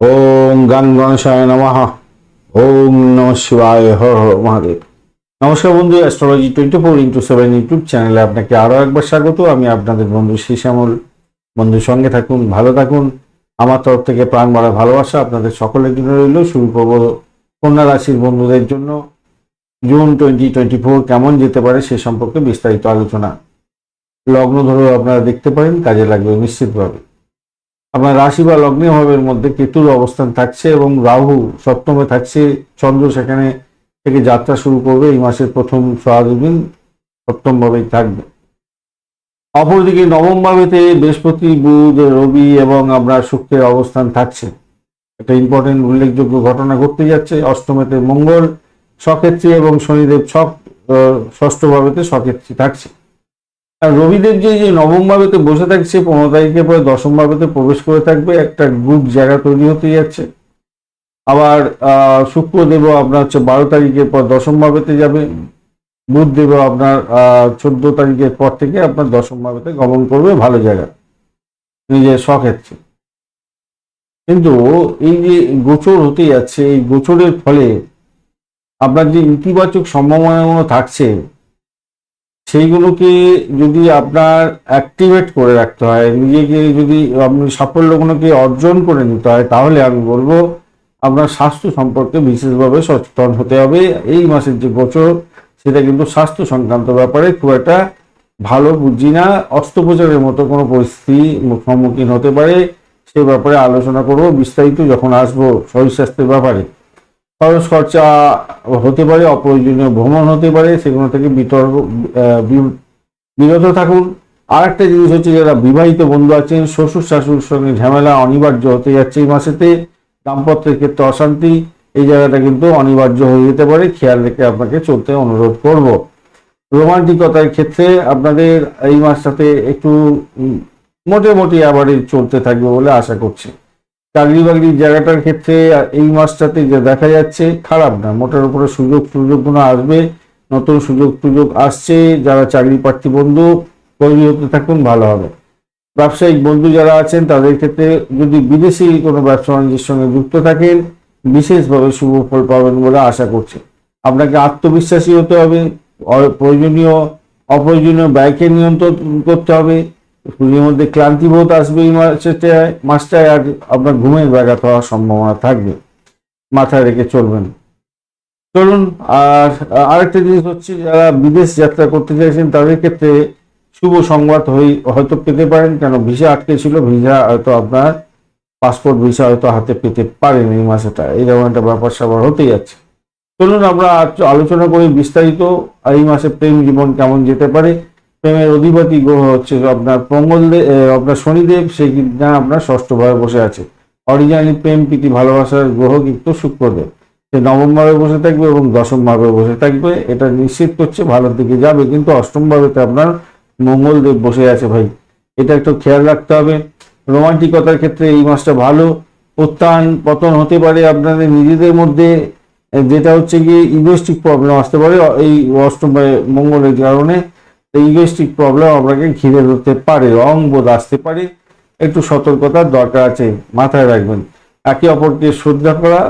ওম গান গণেশায় নমঃ। ওম নম শিবায়, হর মহাদেব। নমস্কার বন্ধু astrology twenty four into seven YouTube চ্যানেলে আপনাকে আরও একবার স্বাগত। আমি আপনাদের বন্ধু শ্যামল বন্ধুর সঙ্গে থাকুন, ভালো থাকুন। আমার তরফ থেকে প্রাণ ভরা ভালোবাসা আপনাদের সকলের জন্য রইল। শুরু করব কন্যা রাশির বন্ধুদের জন্য। জুন টোয়েন্টি টোয়েন্টি ফোর কেমন যেতে পারে সে সম্পর্কে বিস্তারিত আলোচনা। লগ্ন ধরেও আপনারা দেখতে পারেন, কাজে লাগবে নিশ্চিতভাবে। আপনার রাশি বা লগ্নীয় ভাবের মধ্যে কেতুর অবস্থান থাকছে এবং রাহু সপ্তমে থাকছে চন্দ্র সেখানে থেকে যাত্রা শুরু করবে এই মাসের প্রথম দিন সপ্তম ভাবেই থাকবে। অপরদিকে নবম ভাবেতে বৃহস্পতি বুধ রবি এবং আমরা শুক্রের অবস্থান থাকছে। একটা ইম্পর্টেন্ট উল্লেখযোগ্য ঘটনা ঘটতে যাচ্ছে। অষ্টমেতে মঙ্গল সক্ষেত্রী এবং শনিদেব ছক আহ, ষষ্ঠ ভাবেতে সক্ষেত্রী থাকছে। আর রবিদেব যে যে নবম ভাবেতে বসে থাকছে পনেরো তারিখের পরে দশম ভাবেতে প্রবেশ করে থাকবে একটা গ্রুপ জায়গা তৈরি হতে যাচ্ছে। আবার আহ, শুক্রদেবও আপনার হচ্ছে বারো তারিখের পর দশম ভাবেতে যাবে। বুধদেবও আপনার চোদ্দ তারিখের পর থেকে আপনার দশম ভাবেতে গমন করবে ভালো জায়গা। নিজের স্বক্ষেত্রে কিন্তু এই যে গোচর হতে যাচ্ছে এই গোচরের ফলে আপনার যে ইতিবাচক সম্ভাবনাগুলো থাকছে সেইগুলোকে যদি আপনার অ্যাক্টিভেট করে রাখতে হয়, নিজেকে যদি আপনি সাফল্যগুলোকে অর্জন করে নিতে হয়, তাহলে আমি বলব আপনার স্বাস্থ্য সম্পর্কে বিশেষভাবে সচেতন হতে হবে। এই মাসের যে গোচর সেটা কিন্তু স্বাস্থ্য সংক্রান্ত ব্যাপারে খুব একটা ভালো বুঝি না। অস্ত্রোপচারের মতো কোনো পরিস্থিতি সম্মুখীন হতে পারে, সে ব্যাপারে আলোচনা করব। বিস্তারিত যখন আসব শরীর স্বাস্থ্যের ব্যাপারে। খরচ খরচা হতে পারে, অপ্রয়োজনীয় ভ্রমণ হতে পারে, সেগুলো থেকে বিতর্ক বিরত থাকুন। আর একটা জিনিস হচ্ছে যারা বিবাহিত বন্ধু আছেন, শ্বশুর শাশুর সঙ্গে ঝামেলা অনিবার্য হতে যাচ্ছে এই মাসেতে, দাম্পত্যের ক্ষেত্রে অশান্তি, এই জায়গাটা কিন্তু অনিবার্য হয়ে যেতে পারে, খেয়াল রেখে আপনাকে চলতে অনুরোধ করব। রোমান্টিকতার ক্ষেত্রে আপনাদের এই মাসটাতে একটু মোটামুটি আবার চলতে থাকবে বলে আশা করছি। চাকরি বাকরির জায়গাটার ক্ষেত্রে এই মাসটাতে যে দেখা যাচ্ছে, খারাপ না। মোটার উপরে সুযোগ সুযোগগুলো আসবে, নতুন সুযোগ সুযোগ আসছে, যারা চাকরি প্রার্থী বন্ধু তৈরি হতে থাকুন, ভালো হবে। ব্যবসায়িক বন্ধু যারা আছেন, তাদের ক্ষেত্রে যদি বিদেশি কোনো ব্যবসা বাণিজ্যের সঙ্গে যুক্ত থাকেন, বিশেষভাবে শুভ ফল পাবেন বলে আশা করছি। আপনাকে আত্মবিশ্বাসী হতে হবে প্রয়োজনীয়, অপ্রয়োজনীয় ব্যয়কে নিয়ন্ত্রণ করতে হবে শরীরের মধ্যে ক্লান্তিবোধ আসবে এই মাসটায় মাসটায় আর আপনার ঘুমের ব্যাঘাত হওয়ার সম্ভাবনা থাকবে। মাথায় রেখে চলবেন। চলুন, আর আরেকটা জিনিস হচ্ছে, যারা বিদেশ যাত্রা করতে চাইছেন, তাদের ক্ষেত্রে শুভ সংবাদ হই হয়তো পেতে পারেন, কেন ভিসা আটকে ছিল, ভিসা হয়তো আপনার পাসপোর্ট ভিসা হয়তো হাতে পেতে পারেন এই মাসেটা। এইরকম একটা ব্যাপার স্যাপার হতে যাচ্ছে। চলুন, আমরা আলোচনা করি বিস্তারিত, এই মাসে প্রেম জীবন কেমন যেতে পারে প্রেমের অধিপতি গ্রহ হচ্ছে আপনার মঙ্গলদেব আপনার শনিদেব সেই কিনা আপনার ষষ্ঠ ষষ্ঠভাবে বসে আছে। অরিজিনালি প্রেম, প্রীতি, ভালোবাসার গ্রহ কিন্তু শুক্রদেব। সে নবম ভাবে বসে থাকবে এবং দশম ভাবে বসে থাকবে। এটা নিশ্চিত করছে, ভালোর দিকে যাবে। কিন্তু অষ্টম ভাবেতে আপনার মঙ্গলদেব বসে আছে ভাই। এটা একটু খেয়াল রাখতে হবে। রোমান্টিকতার ক্ষেত্রে এই মাসটা ভালো। উত্থান, পতন হতে পারে আপনাদের নিজেদের মধ্যে। যেটা হচ্ছে গিয়ে ইগোস্টিক প্রবলেম আসতে পারে এই অষ্টম ভাবে মঙ্গলের কারণে। ইগোস্টিক প্রবলেম আপনাকে ঘিরে ধরতে পারে, রং বোধ আসতে পারে। একটু সতর্কতার দরকার আছে, মাথায় রাখবেন। একে অপরকে শ্রদ্ধা করা,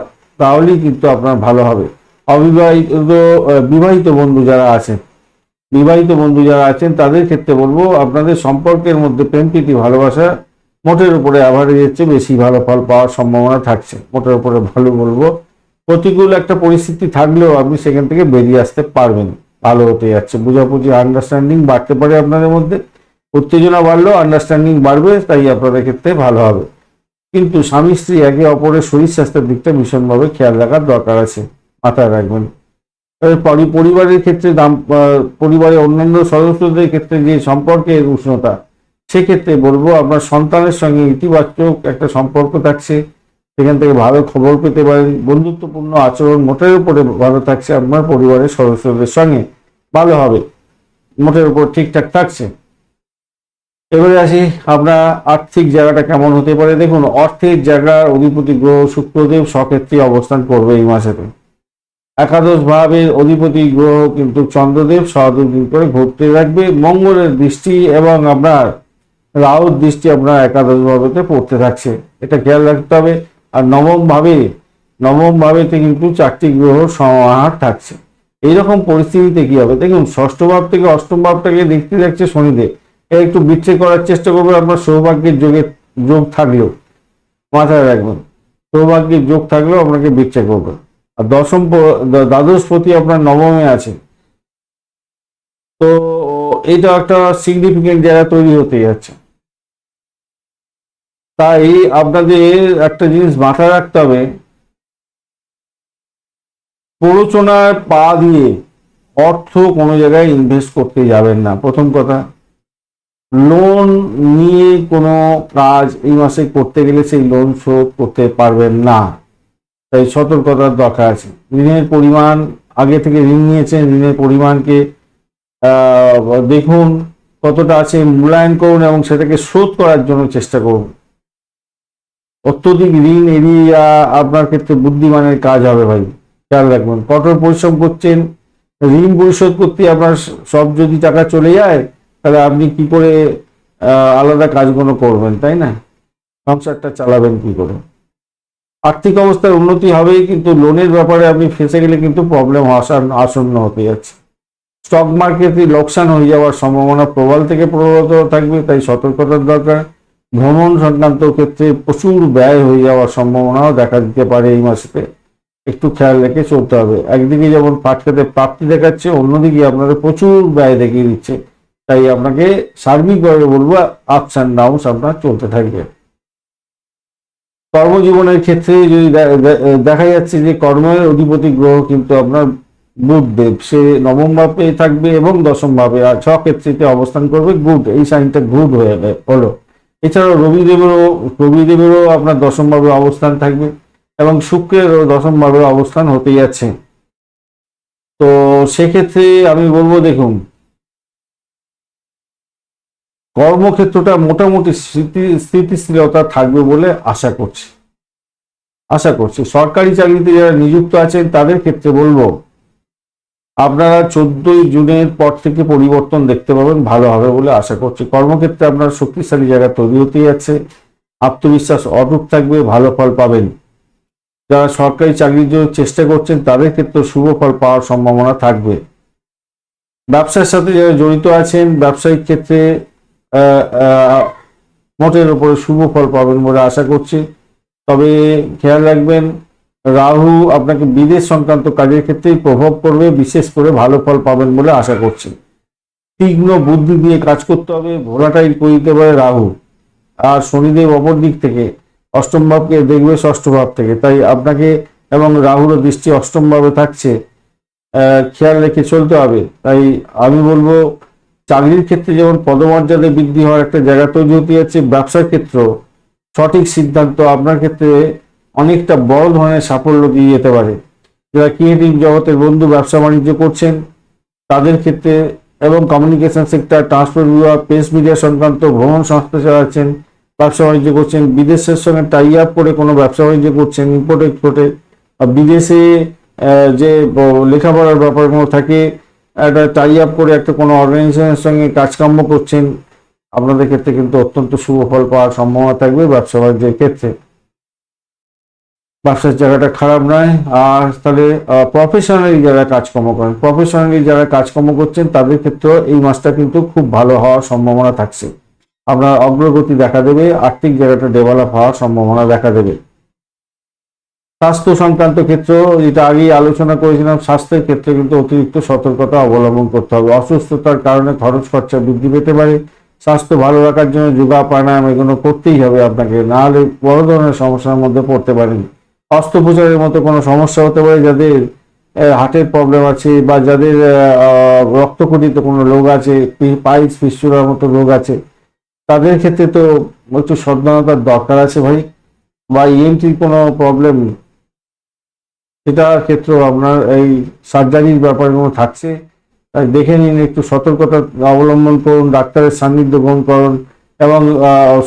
তাহলেই কিন্তু আপনার ভালো হবে। অবিবাহিত বিবাহিত বন্ধু যারা আছেন, বিবাহিত বন্ধু যারা আছেন, তাদের ক্ষেত্রে বলব, আপনাদের সম্পর্কের মধ্যে প্রেম প্রীতি ভালোবাসা মোটের উপরে অ্যাভারেজের চেয়ে বেশি ভালো ফল পাওয়ার সম্ভাবনা থাকছে। মোটের উপরে ভালো বলব। প্রতিকূল একটা পরিস্থিতি থাকলেও আপনি সেখান থেকে বেরিয়ে আসতে পারবেন। ভালো হতে যাচ্ছে, বোঝাবুঝি আন্ডারস্ট্যান্ডিং বাড়তে পারে আপনাদের মধ্যে। উত্তেজনা বাড়লেও আন্ডারস্ট্যান্ডিং বাড়বে, তাই আপনাদের ক্ষেত্রে ভালো হবে। কিন্তু স্বামী স্ত্রী একে অপরের শরীর স্বাস্থ্যের দিকটা ভীষণভাবে খেয়াল রাখার দরকার আছে, মাথায় রাখবেন। পরিবারের ক্ষেত্রে দাম পরিবারের অন্যান্য সদস্যদের ক্ষেত্রে যে সম্পর্কের উষ্ণতা, সেক্ষেত্রে বলব আপনার সন্তানের সঙ্গে ইতিবাচক একটা সম্পর্ক থাকছে, সেখান থেকে ভালো খবর পেতে পারেন, বন্ধুত্বপূর্ণ আচরণ মোটের উপরে ভালো থাকছে আপনার পরিবারের সদস্যদের সঙ্গে। ভালো হবে। মোটের উপর ঠিকঠাক থাকছে। এবারে আসি আপনার আর্থিক জায়গাটা কেমন হতে পারে। দেখুন, অর্থের জায়গার অধিপতি গ্রহ শুক্রদেব সক্ষেত্রে অবস্থান করবে এই মাসেতে। একাদশ ভাবের অধিপতি গ্রহ কিন্তু চন্দ্রদেব সহদিন করে ঘুরতে রাখবে মঙ্গলের দৃষ্টি এবং আপনার রাহুর দৃষ্টি আপনার একাদশ ভাবেতে পড়তে থাকছে। এটা খেয়াল রাখতে হবে। আর নবম ভাবে, নবম ভাবেতে কিন্তু চারটি গ্রহ সমাহার থাকছে। এইরকম পরিস্থিতিতে কি হবে? দেখুন, ষষ্ঠ ভাব থেকে অষ্টম ভাবটাকে দেখতে যাচ্ছে শনিদেব। এ একটু বিচ্ছেদ করার চেষ্টা করবে আপনার সৌভাগ্যের যোগে যোগ থাকলেও। মাথায় রাখবেন, সৌভাগ্যের যোগ থাকলেও আপনাকে বিচ্ছেদ করবে। আর দশম দ্বাদশ পতি আপনার নবমে আছে। তো এটা একটা সিগনিফিকেন্ট জায়গা তৈরি হতে যাচ্ছে। তাই আপনাদের একটা জিনিস মাথায় রাখতে হবে প্ররোচনায় পা দিয়ে অর্থ কোনো জায়গায় ইনভেস্ট করতে যাবেন না। প্রথম কথা লোন নিয়ে কোনো কাজ এই মাসে করতে গেলে সেই লোন শোধ করতে পারবেন না। তাই সতর্কতার দরকার আছে। ঋণের পরিমাণ, আগে থেকে ঋণ নিয়েছেন, ঋণের পরিমাণকে দেখুন কতটা আছে, মূল্যায়ন করুন এবং সেটাকে শোধ করার জন্য চেষ্টা করুন। অত্যধিক ঋণ এড়িয়ে আপনার ক্ষেত্রে বুদ্ধিমানের কাজ হবে ভাই। খেয়াল রাখবেন। কঠোর পরিশ্রম করছেন, ঋণ পরিশোধ করতে আপনার সব যদি টাকা চলে যায়, তাহলে আপনি কি করে আলাদা কাজগুলো করবেন, তাই না? সংসারটা চালাবেন কি করে? আর্থিক অবস্থার উন্নতি হবেই কিন্তু লোনের ব্যাপারে আপনি ফেসে গেলে কিন্তু প্রবলেম আসান আসন্ন হতে যাচ্ছে। স্টক মার্কেটে লোকসান হয়ে যাওয়ার সম্ভাবনা প্রবল থেকে প্রবলত থাকবে, তাই সতর্কতার দরকার। ভ্রমণ সংক্রান্ত ক্ষেত্রে প্রচুর ব্যয় হয়ে যাওয়ার সম্ভাবনাও দেখা দিতে পারে এই মাসেতে একটু খেয়াল রেখে চলতে হবে। একদিকে যেমন পাট খেতে প্রাপ্তি দেখাচ্ছে, অন্যদিকে আপনাদের প্রচুর ব্যয় দেখিয়ে দিচ্ছে। তাই আপনাকে সার্বিকভাবে বলব আপস অ্যান্ড ডাউনস আপনার চলতে থাকবে কর্মজীবনের ক্ষেত্রে যদি দেখা যাচ্ছে যে কর্মের অধিপতি গ্রহ কিন্তু আপনার বুধদেব, সে নবম ভাবে থাকবে এবং দশম ভাবে, আর ছ ক্ষেত্রেতে অবস্থান করবে গুড এই সাইনটা গুড হয়ে যাবে হলো এছাড়াও রবিদেবেরও রবিদেবেরও আপনার দশম ভাবে অবস্থান থাকবে। এবং শুক্রের দশম ভাবে অবস্থান হতে যাচ্ছে। তো সেক্ষেত্রে আমি বলব, দেখুন, কর্মক্ষেত্রটা মোটামুটি স্থিতি, স্থিতিশীলতা থাকবে বলে আশা করছি। আশা করছি। সরকারি চাকরিতে যারা নিযুক্ত আছেন, তাদের ক্ষেত্রে বলব, আপনারা চোদ্দই জুনের পর থেকে পরিবর্তন দেখতে পাবেন, ভালো হবে বলে আশা করছি। কর্মক্ষেত্রে আপনার শক্তিশালী জায়গা তৈরি হতে যাচ্ছে। আত্মবিশ্বাস অটুট থাকবে, ভালো ফল পাবেন। যারা সরকারি চাকরির জন্য চেষ্টা করছেন, তাদের ক্ষেত্রে শুভ ফল পাওয়ার সম্ভাবনা থাকবে। ব্যবসার সাথে যারা জড়িত আছেন, ব্যবসায়িক ক্ষেত্রে মোটের উপরে শুভ ফল পাবেন বলে আশা করছি। তবে খেয়াল রাখবেন, রাহু আপনাকে বিদেশ সংক্রান্ত কাজের ক্ষেত্রেই প্রভাব করবে বিশেষ করে ভালো ফল পাবেন বলে আশা করছি। তীক্ষ্ণ বুদ্ধি দিয়ে কাজ করতে হবে ভোলাটাইল করে দিতে পারে রাহু। আর শনিদেব অপর দিক থেকে অষ্টম ভাবকে দেখবে ষষ্ঠ ভাব থেকে। তাই আপনাকে এবং রাহুরও দৃষ্টি অষ্টম ভাবে থাকছে খেয়াল রেখে চলতে হবে। তাই আমি বলব, চাকরির ক্ষেত্রে যেমন পদমর্যাদা বৃদ্ধি হওয়ার একটা জায়গা তৈরি হতে যাচ্ছে ব্যবসার ক্ষেত্র সঠিক সিদ্ধান্ত আপনার ক্ষেত্রে অনেকটা বড় ধরনের সাফল্য দিয়ে যেতে পারে। যারা ক্রিয়েটিভ জগতের বন্ধু, ব্যবসা বাণিজ্য করছেন, তাদের ক্ষেত্রে এবং কমিউনিকেশন সেক্টর ট্রান্সপোর্ট বিভাগ প্রেস মিডিয়া সংক্রান্ত ভ্রমণ সংস্থা চালাচ্ছেন ব্যবসা বাণিজ্য করছেন, বিদেশের সঙ্গে টাই আপ করে কোনো ব্যবসা বাণিজ্য করছেন ইম্পোর্ট এক্সপোর্টে বিদেশে যে লেখাপড়ার ব্যাপারগুলো থাকে, একটা টাই আপ করে একটা কোনো অর্গানাইজেশনের সঙ্গে কাজকর্ম করছেন, আপনাদের ক্ষেত্রে কিন্তু অত্যন্ত শুভ ফল পাওয়ার সম্ভাবনা থাকবে ব্যবসা বাণিজ্যের ক্ষেত্রে। ব্যবসার জায়গাটা খারাপ নয়, আর তাহলে প্রফেশনালি যারা কাজকর্ম করেন প্রফেশনালি যারা কাজকর্ম করছেন, তাদের ক্ষেত্রেও এই মাসটা কিন্তু খুব ভালো হওয়ার সম্ভাবনা থাকছে। আপনার অগ্রগতি দেখা দেবে, আর্থিক জায়গাটা ডেভেলপ হওয়ার সম্ভাবনা দেখা দেবে। স্বাস্থ্য সংক্রান্ত ক্ষেত্র, যেটা আগেই আলোচনা করেছিলাম, স্বাস্থ্যের ক্ষেত্রে কিন্তু অতিরিক্ত সতর্কতা অবলম্বন করতে হবে। অসুস্থতার কারণে খরচ খরচা বৃদ্ধি পেতে পারে। স্বাস্থ্য ভালো রাখার জন্য যোগা, প্রাণায়াম এগুলো করতেই হবে আপনাকে। নাহলে বড় ধরনের সমস্যার মধ্যে পড়তে পারেন। অস্ত্রোপচারের মতো কোনো সমস্যা হতে পারে যাদের হার্টের প্রবলেম আছে বা যাদের রক্তকটিত কোনো রোগ আছে পাইলস ফিস্চুরার মতো রোগ আছে। তাদের ক্ষেত্রে তো একটু সচেতনতার দরকার আছে ভাই। বা ইএনটির কোনো প্রবলেম সেটার ক্ষেত্রেও আপনার এই সার্জারির ব্যাপারগুলো থাকছে। তাই দেখে নিন, একটু সতর্কতা অবলম্বন করুন, ডাক্তারের সান্নিধ্য গ্রহণ করুন এবং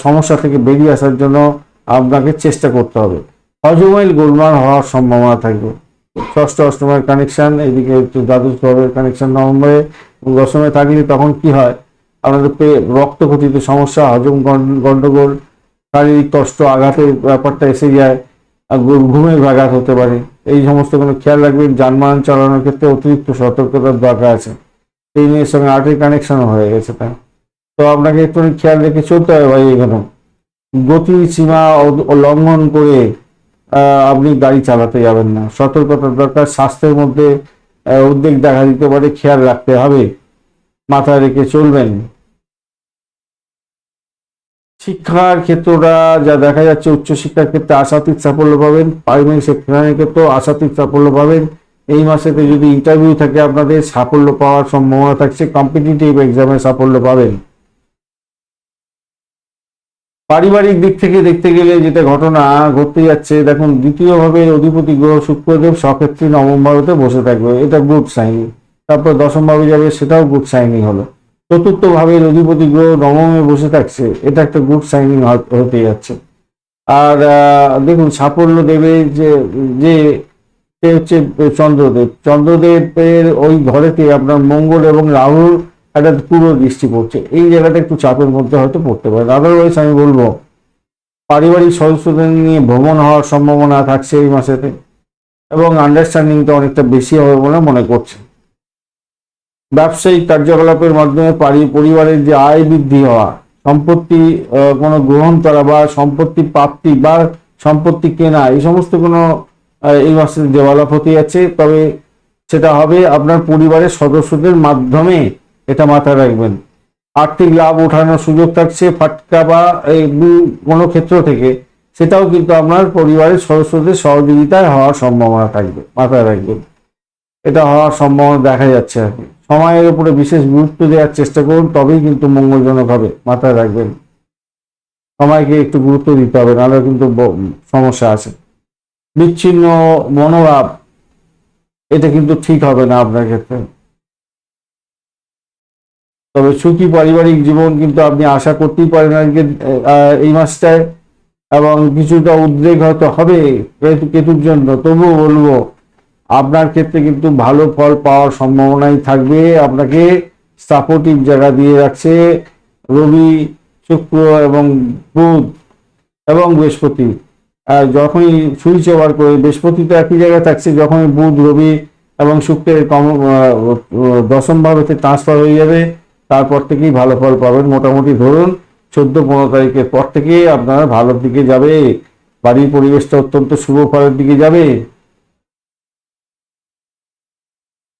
সমস্যা থেকে বেরিয়ে আসার জন্য আপনাকে চেষ্টা করতে হবে। হজমাইল গোলমাল হওয়ার সম্ভাবনা থাকবে। ষষ্ঠ অষ্টমের কানেকশান এদিকে একটু দ্বাদশ ভাবের কানেকশন নভেম্বরে দশমে থাকলে তখন কি হয়? আপনাদের পে- রক্তক্ষতিতে সমস্যা, হজম গন্ডগোল, শারীরিক কষ্ট, আঘাতের ব্যাপারটা এসে যায় ঘুমের ব্যাঘাত হতে পারে। এই সমস্ত কোনো খেয়াল রাখবেন, যানবাহন চালানোর ক্ষেত্রে অতিরিক্ত সতর্কতার দরকার আছে। ট্রেনের সঙ্গে আর্টের কানেকশন হয়ে গেছে তাই তো আপনাকে একটু খেয়াল রেখে চলতে হবে ভাই এখানে। গতি, সীমা লঙ্ঘন করে আপনি গাড়ি চালাতে যাবেন না। সতর্কতার দরকার, স্বাস্থ্যের মধ্যে উদ্বেগ দেখা দিতে পারে, খেয়াল রাখতে হবে। মাথায় রেখে চলবেন। শিক্ষার ক্ষেত্রটা যা দেখা যাচ্ছে, উচ্চশিক্ষার ক্ষেত্রে আশাতীত সাফল্য পাবেন, প্রাইমারি সেকশনের ক্ষেত্রেও আশাতীত সাফল্য পাবেন। এই মাসেতে যদি ইন্টারভিউ থাকে আপনাদের, সাফল্য পাওয়ার সম্ভাবনা থাকছে কম্পিটিটিভ এক্সামে সাফল্য পাবেন। পারিবারিক দিক থেকে দেখতে গেলে যেটা ঘটনা ঘটতে যাচ্ছে, দেখুন, দ্বিতীয়ভাবে অধিপতি গ্রহ শুক্রদেব সক্ষেত্রী নবম ভারতে বসে থাকবে। এটা গুড সাইন তারপর দশম ভাবে যাবে, সেটাও গুড সাইনিং হলো। চতুর্থ ভাবের অধিপতি গ্রহ নবমে বসে থাকছে, এটা একটা গুড সাইনিং হতে যাচ্ছে। আর দেখুন, সাফল্য দেবে যে যে হচ্ছে চন্দ্রদেব। চন্দ্রদেবের ওই ঘরেতে আপনার মঙ্গল এবং রাহুর একটা পুরো দৃষ্টি পড়ছে। এই জায়গাটা একটু চাপের মধ্যে হয়তো পড়তে পারে। আদারওয়াইজ আমি বলব, পারিবারিক সদস্যদের নিয়ে ভ্রমণ হওয়ার সম্ভাবনা থাকছে এই মাসেতে, এবং আন্ডারস্ট্যান্ডিংটা অনেকটা বেশি হবে বলে মনে করছে। ব্যবসায়িক কার্যকলাপের মাধ্যমে পারি পরিবারের যে আয় বৃদ্ধি হওয়া, সম্পত্তি কোনো গ্রহণ করা বা সম্পত্তি প্রাপ্তি বা সম্পত্তি কেনা, এই সমস্ত কোনো এই মাসে ডেভেলপ হতে যাচ্ছে। তবে সেটা হবে আপনার পরিবারের সদস্যদের মাধ্যমে এটা মাথায় রাখবেন। আর্থিক লাভ ওঠানোর সুযোগ থাকছে, ফাটকা বা, কোনো ক্ষেত্র থেকে। সেটাও কিন্তু আপনার পরিবারের সদস্যদের সহযোগিতায় হওয়ার সম্ভাবনা থাকবে, মাথায় রাখবেন। এটা হওয়ার সম্ভাবনা দেখা যাচ্ছে আর কি। সময়ের উপরে বিশেষ গুরুত্ব দেওয়ার চেষ্টা করুন, তবেই কিন্তু মঙ্গলজনক হবে মাথায় রাখবেন। সময়কে একটু গুরুত্ব দিতে হবে, নাহলে কিন্তু সমস্যা আছে। বিচ্ছিন্ন মনোভাব, এটা কিন্তু ঠিক হবে না আপনার ক্ষেত্রে। তবে সুখী পারিবারিক জীবন কিন্তু আপনি আশা করতেই পারেন আজকে এই মাসটায়। এবং কিছুটা উদ্বেগ হয়তো হবে, কেতু কেতুর জন্য, তবুও বলব আপনার ক্ষেত্রে কিন্তু ভালো ফল পাওয়ার সম্ভাবনাই থাকবে। আপনাকে সাপোর্টিভ জায়গা দিয়ে রাখছে রবি, শুক্র এবং বুধ এবং বৃহস্পতি। আর যখনই সুইচ ওভার করে, বৃহস্পতি তো একই জায়গায় থাকছে, যখনই বুধ, রবি এবং শুক্রের কম দশম ভাবেতে ট্রান্সফার হয়ে যাবে, তারপর থেকেই ভালো ফল পাবেন। মোটামুটি ধরুন চোদ্দ, পনেরো তারিখের পর থেকে আপনারা ভালোর দিকে যাবে, বাড়ির পরিবেশটা অত্যন্ত শুভ ফলের দিকে যাবে।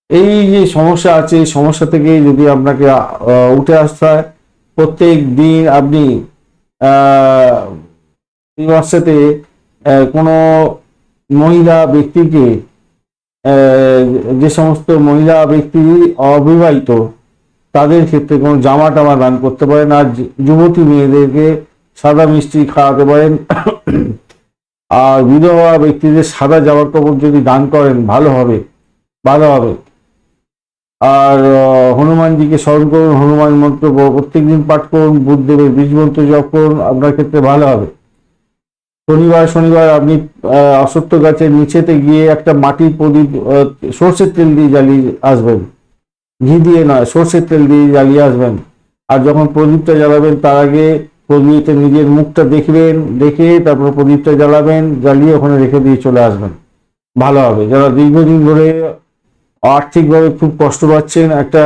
এই যে সমস্যা আছে, এই সমস্যা থেকে যদি আপনাকে উঠে আসতে হয়, প্রত্যেক দিন আপনি মাসেতে কোনো মহিলা ব্যক্তিকে যে সমস্ত মহিলা ব্যক্তি অবিবাহিত, তাদের ক্ষেত্রে কোনো জামা টামা দান করতে পারেন। আর যুবতী মেয়েদেরকে সাদা মিষ্টি খাওয়াতে পারেন। আর বিধবা ব্যক্তিদের সাদা জামা কাপড় যদি দান করেন, ভালো হবে ভালো হবে। আর হনুমানজিকে স্মরণ করুন, হনুমান মন্ত্র প্রত্যেক দিন পাঠ করুন, বুদ্ধদেবের বীজ মন্ত্র জপ করুন, আপনার ক্ষেত্রে ভালো হবে। শনিবার শনিবার আপনি অশ্বত্থ গাছের নিচেতে গিয়ে একটা মাটির প্রদীপ সর্ষের তেল দিয়ে জ্বালিয়ে আসবেন। ঘি দিয়ে নয়, সর্ষের তেল দিয়ে জ্বালিয়ে আসবেন। আর যখন প্রদীপটা জ্বালাবেন, তার আগে প্রদীপে নিজের মুখটা দেখবেন, দেখে তারপর প্রদীপটা জ্বালাবেন, জ্বালিয়ে ওখানে রেখে দিয়ে চলে আসবেন। ভালো হবে। যারা দীর্ঘদিন ধরে আর্থিকভাবে খুব কষ্ট পাচ্ছেন। একটা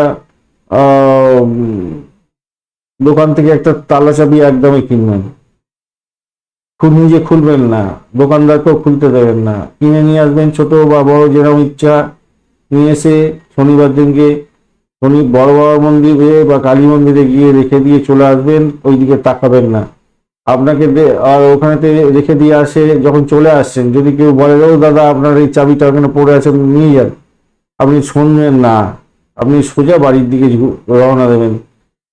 দোকান থেকে একটা তালা চাবি একদমই কিনবেন। খুব নিজে খুলবেন না। দোকানদারকেও খুলতে দেবেন না। কিনে নিয়ে আসবেন ছোট বা বড় যেরকম ইচ্ছা। নিয়ে এসে শনিবার দিনকে শনি, বড় বড় মন্দিরে বা কালী মন্দিরে গিয়ে রেখে দিয়ে চলে আসবেন, ওইদিকে তাকাবেন না। আপনাকে আর ওখানেতে রেখে দিয়ে আসে, যখন চলে আসছেন, যদি কেউ বলে, ও দাদা, আপনার এই চাবিটা ওখানে পড়ে আছে, নিয়ে যান। আপনি শুনবেন না। আপনি সোজা বাড়ির দিকে রওনা দেবেন।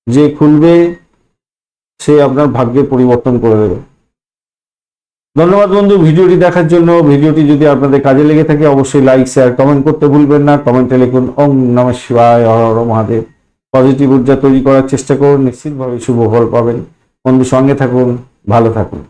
যে খুলবে, সে আপনার ভাগ্যের পরিবর্তন করে দেবে। ধন্যবাদ বন্ধু, ভিডিওটি দেখার জন্য। ভিডিওটি যদি আপনাদের কাজে লেগে থাকে, অবশ্যই লাইক শেয়ার কমেন্ট করতে ভুলবেন না। কমেন্টে লিখুন, ওম নম শিবায়, হর মহাদেব। পজিটিভ ঊর্জা তৈরি করার চেষ্টা করুন। নিশ্চিতভাবে শুভ ফল পাবেন। বন্ধু সঙ্গে থাকুন, ভালো থাকুন।